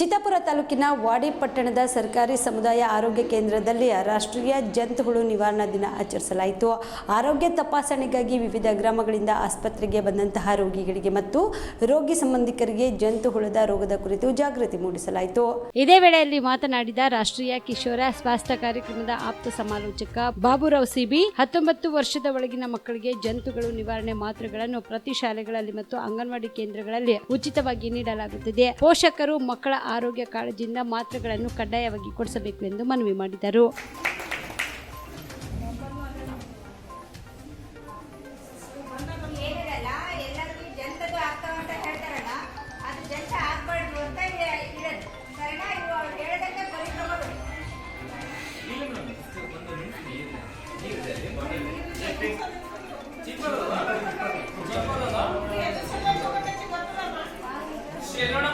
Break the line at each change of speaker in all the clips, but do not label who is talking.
ಚಿತ್ತಾಪುರ ತಾಲೂಕಿನ ವಾಡಿ ಪಟ್ಟಣದ ಸರ್ಕಾರಿ ಸಮುದಾಯ ಆರೋಗ್ಯ ಕೇಂದ್ರದಲ್ಲಿ ರಾಷ್ಟ್ರೀಯ ಜಂತುಹುಳು ನಿವಾರಣಾ ದಿನ ಆಚರಿಸಲಾಯಿತು. ಆರೋಗ್ಯ ತಪಾಸಣೆಗಾಗಿ ವಿವಿಧ ಗ್ರಾಮಗಳಿಂದ ಆಸ್ಪತ್ರೆಗೆ ಬಂದಂತಹ ರೋಗಿಗಳಿಗೆ ಮತ್ತು ರೋಗಿ ಸಂಬಂಧಿಕರಿಗೆ ಜಂತುಹುಳದ ರೋಗದ ಕುರಿತು ಜಾಗೃತಿ ಮೂಡಿಸಲಾಯಿತು. ಇದೇ ವೇಳೆಯಲ್ಲಿ ಮಾತನಾಡಿದ ರಾಷ್ಟ್ರೀಯ ಕಿಶೋರ ಸ್ವಾಸ್ಥ್ಯ ಕಾರ್ಯಕ್ರಮದ ಆಪ್ತ ಸಮಾಲೋಚಕ ಬಾಬುರಾವ್ ಸಿಬಿ, ಹತ್ತೊಂಬತ್ತು ವರ್ಷದ ಒಳಗಿನ ಮಕ್ಕಳಿಗೆ ಜಂತುಗಳು ನಿವಾರಣೆ ಮಾತ್ರೆಗಳನ್ನು ಪ್ರತಿ ಶಾಲೆಗಳಲ್ಲಿ ಮತ್ತು ಅಂಗನವಾಡಿ ಕೇಂದ್ರಗಳಲ್ಲಿ ಉಚಿತವಾಗಿ ನೀಡಲಾಗುತ್ತಿದೆ. ಪೋಷಕರು ಮಕ್ಕಳ ಆರೋಗ್ಯ ಕಾಳಜಿಯಿಂದ ಮಾತ್ರೆಗಳನ್ನು ಕಡ್ಡಾಯವಾಗಿ ಕೊಡಿಸಬೇಕು ಎಂದು ಮನವಿ ಮಾಡಿದರು.
ಏನಿರಲ್ಲ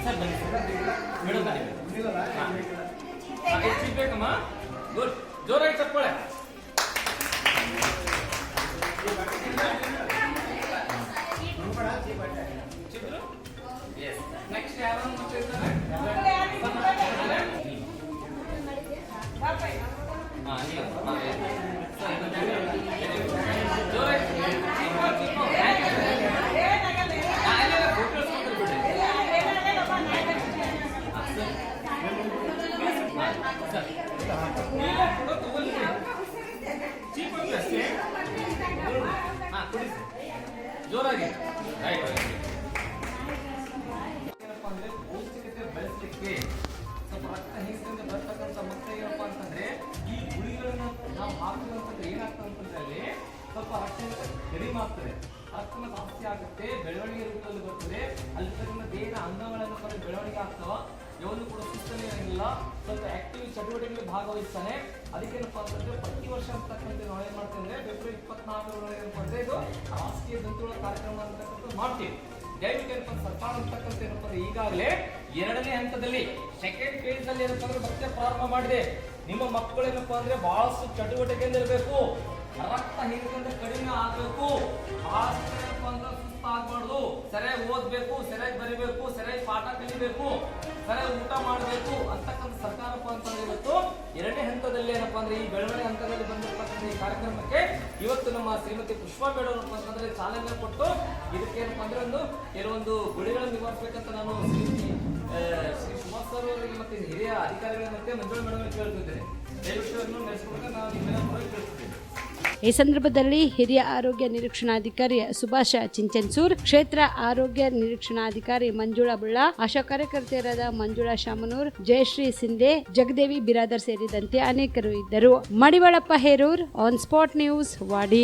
ಅವ್ರು ಹೇಳ್ದಂಗೆ ಬರೀ ತಗೋಬೇಕು
ಬೇಕಮ್ಮ ಗುಡ್ ಜೋರಾಗಿ ಚಪ್ಪಾಳೆ ನೆಕ್ಸ್ಟ್ ಯಾರು ಜೋರಾಗಿ ರೈಟ್ ಏನಪ್ಪಾ ಅಂದ್ರೆ ಪೌಷ್ಟಿಕತೆ ಬೆಳೆಸಲಿಕ್ಕೆ ರಕ್ತ ಬರ್ತಕ್ಕಂಥ ಸಮಸ್ಯೆ ಏನಪ್ಪಾ ಅಂತಂದ್ರೆ ಈ ಗುಳಿಗಳನ್ನ ನಾವು ಹಾಕಿದಂತಂದ್ರೆ ಏನಾಗ್ತದೆ ಅಂತಂದ್ರೆ ಅಲ್ಲಿ ಸ್ವಲ್ಪ ರಕ್ತ ಕಡಿಮೆ ಆಗ್ತದೆ ರಕ್ತನ ಜಾಸ್ತಿ ಆಗುತ್ತೆ ಬೆಳವಣಿಗೆ ರೂಪದಲ್ಲಿ ಬರ್ತದೆ ಅಲ್ಲಿರ್ತಕ್ಕಂಥ ದೇಹದ ಅಂಗಗಳನ್ನು ಕೂಡ ಬೆಳವಣಿಗೆ ಆಗ್ತಾವ ಯಾವುದು ಕೂಡ ಸುಸ್ತನೇ ಇರಲಿಲ್ಲ ಸ್ವಲ್ಪ ಆಕ್ಟಿವ್ ಚಟುವಟಿಕೆಯಲ್ಲಿ ಭಾಗವಹಿಸ್ತಾನೆ. ಅದಕ್ಕೇನಪ್ಪ ಅಂತಂದ್ರೆ ಪ್ರತಿ ವರ್ಷ ಅಂತಕ್ಕಂಥ ನಾವು ಏನ್ ಮಾಡ್ತೇವೆ ಇಪ್ಪತ್ನಾಲ್ಕರೊಳಗೆ ಏನಪ್ಪ ಇದು ರಾಷ್ಟ್ರೀಯ ಬಂಧುಗಳ ಕಾರ್ಯಕ್ರಮ ಅಂತಕ್ಕಂಥದ್ದು ಮಾಡ್ತೀವಿ. ದಯವಿಟ್ಟು ಏನಪ್ಪ ಸರ್ಕಾರ ಅಂತಕ್ಕಂಥ ಏನಪ್ಪ ಅಂದ್ರೆ ಈಗಾಗಲೇ ಎರಡನೇ ಹಂತದಲ್ಲಿ ಸೆಕೆಂಡ್ ಫೇಸ್ ಅಲ್ಲಿ ಏನಪ್ಪ ಅಂದ್ರೆ ಮತ್ತೆ ಪ್ರಾರಂಭ ಮಾಡಿದೆ. ನಿಮ್ಮ ಮಕ್ಕಳು ಏನಪ್ಪ ಅಂದ್ರೆ ಬಹಳಷ್ಟು ಚಟುವಟಿಕೆಯಿಂದ ಇರಬೇಕು, ರಕ್ತ ಹೀರಿದಂತೆ ಕಡಿಮೆ ಆಗಬೇಕು. ಬಹಳಷ್ಟು ಏನಪ್ಪ ಅಂದ್ರೆ ಸುಸ್ತಾಗಬಾರ್ದು ಸರಿಯಾಗಿ ಓದ್ಬೇಕು, ಸರಿಯಾಗಿ ಬರಿಬೇಕು, ಸರಿಯಾಗಿ ಪಾಠ ಕಲಿಬೇಕು, ಸರಿಯಾಗಿ ಊಟ ಮಾಡಬೇಕು ಅಂತಕ್ಕಂಥ ಸರ್ಕಾರಪ್ಪ ಅಂತಂದ್ರೆ ಇವತ್ತು ಎರಡನೇ ಹಂತದಲ್ಲಿ ಏನಪ್ಪಾ ಅಂದ್ರೆ ಈ ಬೆಳವಣಿಗೆ ಹಂತದಲ್ಲಿ ಬಂದಿರತಕ್ಕಂಥ ಈ ಕಾರ್ಯಕ್ರಮಕ್ಕೆ ಇವತ್ತು ನಮ್ಮ ಶ್ರೀಮತಿ ಪುಷ್ಪಾ ಮೇಡಮ್ ಅಂತಂದ್ರೆ ಚಾಲನೆ ಕೊಟ್ಟು ಇದಕ್ಕೆ ಏನಪ್ಪ ಅಂದ್ರೆ ಒಂದು ಕೆಲವೊಂದು ಗುಳಿಗಳನ್ನು ನಿವಾರಿಸಬೇಕಂತ ನಾನು ಶ್ರೀಮತಿ ಶ್ರೀ ಸುಮಾರ್ ಸರ್ ಅವರಿಗೆ ಮತ್ತೆ ಹಿರಿಯ ಅಧಿಕಾರಿಗಳ ಮತ್ತೆ ಮಂಜುಳ ಮೇಡಮ್ ಕೇಳ್ತಿದ್ದೇನೆ. ದಯವಿಟ್ಟು ಅದನ್ನು ನಾವು ಕೇಳ್ತಿದ್ದೇನೆ
ಈ ಸಂದರ್ಭದಲ್ಲಿ ಹಿರಿಯ ಆರೋಗ್ಯ ನಿರೀಕ್ಷಣಾಧಿಕಾರಿ ಸುಭಾಷ ಚಿಂಚನ್ಸೂರ್, ಕ್ಷೇತ್ರ ಆರೋಗ್ಯ ನಿರೀಕ್ಷಣಾಧಿಕಾರಿ ಮಂಜುಳಾ ಬುಳ್ಳ, ಆಶಾ ಕಾರ್ಯಕರ್ತೆಯರಾದ ಮಂಜುಳಾ ಶಾಮನೂರ್, ಜಯಶ್ರೀ ಸಿಂಧೆ, ಜಗದೇವಿ ಬಿರಾದರ್ ಸೇರಿದಂತೆ ಅನೇಕರು ಇದ್ದರು.
Madivalappa Herur on spot news Wadi